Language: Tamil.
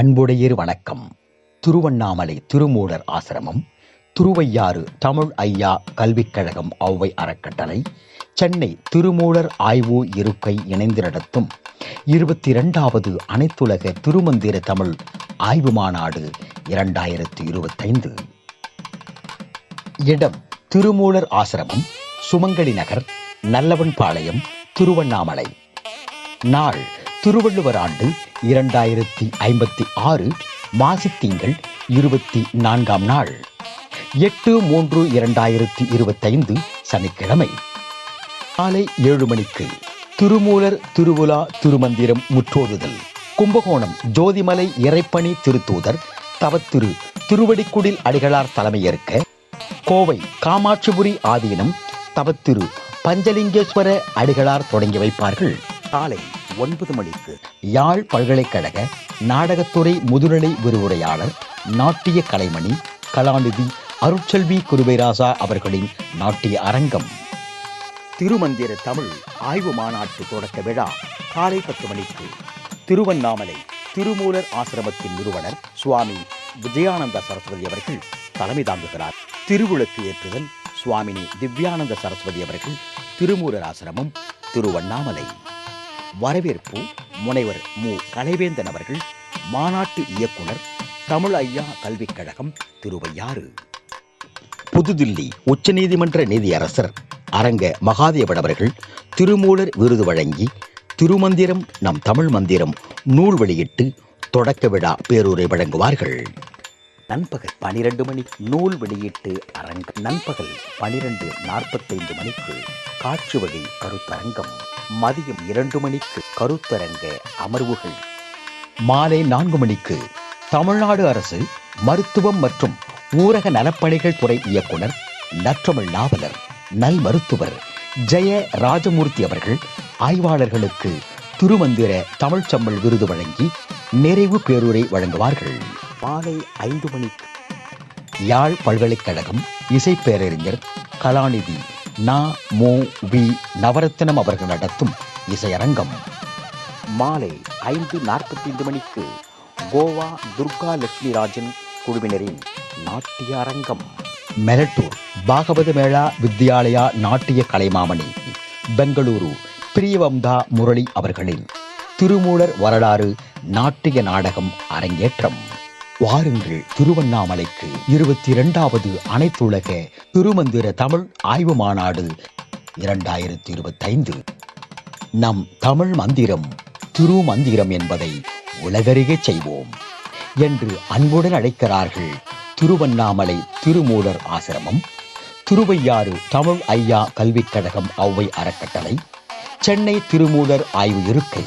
அன்புடையர் வணக்கம். திருவண்ணாமலை திருமூலர் ஆசிரமம் திருவையாறு தமிழ் ஐயா கல்விக் கழகம் ஔவை அறக்கட்டளை சென்னை திருமூலர் ஆய்வு இருக்கை இணைந்து நடத்தும் இருபத்தி இரண்டாவது அனைத்துலக திருமந்திர தமிழ் ஆய்வு மாநாடு இரண்டாயிரத்தி இருபத்தைந்து இடம் திருமூலர் ஆசிரமம் சுமங்கலி நகர் நல்லவன்பாளையம் திருவண்ணாமலை. நாள் திருவள்ளுவர் ஆண்டு இரண்டாயிரத்தி ஐம்பத்தி ஆறு மாசித்திங்கள் இருபத்தி நான்காம் நாள். எட்டு மூன்று இரண்டாயிரத்தி இருபத்தைந்து சனிக்கிழமை. காலை ஏழு மணிக்கு திருமூலர் திருவுலா திருமந்திரம் முற்றோதுதல். கும்பகோணம் ஜோதிமலை இறைப்பணி திருத்தூதர் தவத்திரு திருவடிக்குடில் அடிகளார் தலைமையேற்க கோவை காமாட்சிபுரி ஆதீனம் தவத்திரு பஞ்சலிங்கேஸ்வர அடிகளார் தொடங்கி வைப்பார்கள். காலை ஒன்பது மணிக்கு. யாழ் பல்கலைக்கழக நாடகத்துறை முதுநிலை விரிவுரையாளர் நாட்டிய கலைமணி கலாநிதி அருட்செல்வி குருபைராசா அவர்களின் நாட்டிய அரங்கம். திருமந்திர தமிழ் ஆய்வு மாநாட்டு தொடக்க விழா காலை பத்து மணிக்கு. திருவண்ணாமலை திருமூலர் ஆசிரமத்தின் நிறுவனர் சுவாமி விஜயானந்த சரஸ்வதி அவர்கள் தலைமை தாங்குகிறார். திருவிளக்கு ஏற்றுதல் சுவாமினி திவ்யானந்த சரஸ்வதி அவர்கள் திருமூலர் ஆசிரமம் திருவண்ணாமலை. வரவேற்பு முனைவர் மு. கலைவேந்தன் அவர்கள் மாநாட்டு இயக்குனர் தமிழ் ஐயா கல்விக் கழகம் திருவையாறு. புதுதில்லி உச்சநீதிமன்ற நீதியரசர் அரங்க மகாதேவன் அவர்கள் திருமூலர் விருது வழங்கி திருமந்திரம் நம் தமிழ் மந்திரம் நூல் வெளியிட்டு தொடக்க விழா பேரூரை வழங்குவார்கள். நண்பகல் பனிரெண்டு மணிக்கு நூல் வெளியீட்டு அரங்கம். நண்பகல் பனிரெண்டு நாற்பத்தைந்து மணிக்கு காட்சி வழி கருத்தரங்கம். மதியம் இரண்டு மணிக்கு கருத்தரங்க அமர்வுகள். மாலை நான்கு மணிக்கு தமிழ்நாடு அரசு மருத்துவம் மற்றும் ஊரக நலப்பணிகள் துறை இயக்குனர் நற்றமிழ் நாவலர் நல் மருத்துவர் ஜெய ராஜமூர்த்தி அவர்கள் ஆய்வாளர்களுக்கு திருமந்திர தமிழ்ச்சம்மல் விருது வழங்கி நிறைவு பேருரை வழங்குவார்கள். மாலை ஐந்து மணிக்கு யாழ் பல்கலைக்கழகம் இசை பேரறிஞர் கலாநிதி நா மு வி நவரத்தினம் அவர்கள் நடத்தும் இசையரங்கம். மாலை ஐந்து நாற்பத்தி ஐந்து மணிக்கு கோவா துர்கா லட்சுமி ராஜன் குழுவினரின் நாட்டிய அரங்கம் மெரட்டூர் பாகவத மேளா வித்யாலயா நாட்டிய கலைமாமணி பெங்களூரு பிரியவம்தா முரளி அவர்களின் திருமூலர் வரலாறு நாட்டிய நாடகம் அரங்கேற்றம். வாருங்கள் திருவண்ணாமலைக்கு. இருபத்தி இரண்டாவது அனைத்துலக திருமந்திர தமிழ் ஆய்வு மாநாடு இரண்டாயிரத்தி இருபத்தைந்து நம் தமிழ் மந்திரம் திருமந்திரம் என்பதை உலகருகே செய்வோம் என்று அன்புடன் அழைக்கிறார்கள் திருவண்ணாமலை திருமூலர் ஆசிரமம் திருவையாறு தமிழ் ஐயா கல்விக் கழகம் ஔவை அறக்கட்டளை சென்னை திருமூலர் ஆய்வு இருக்கை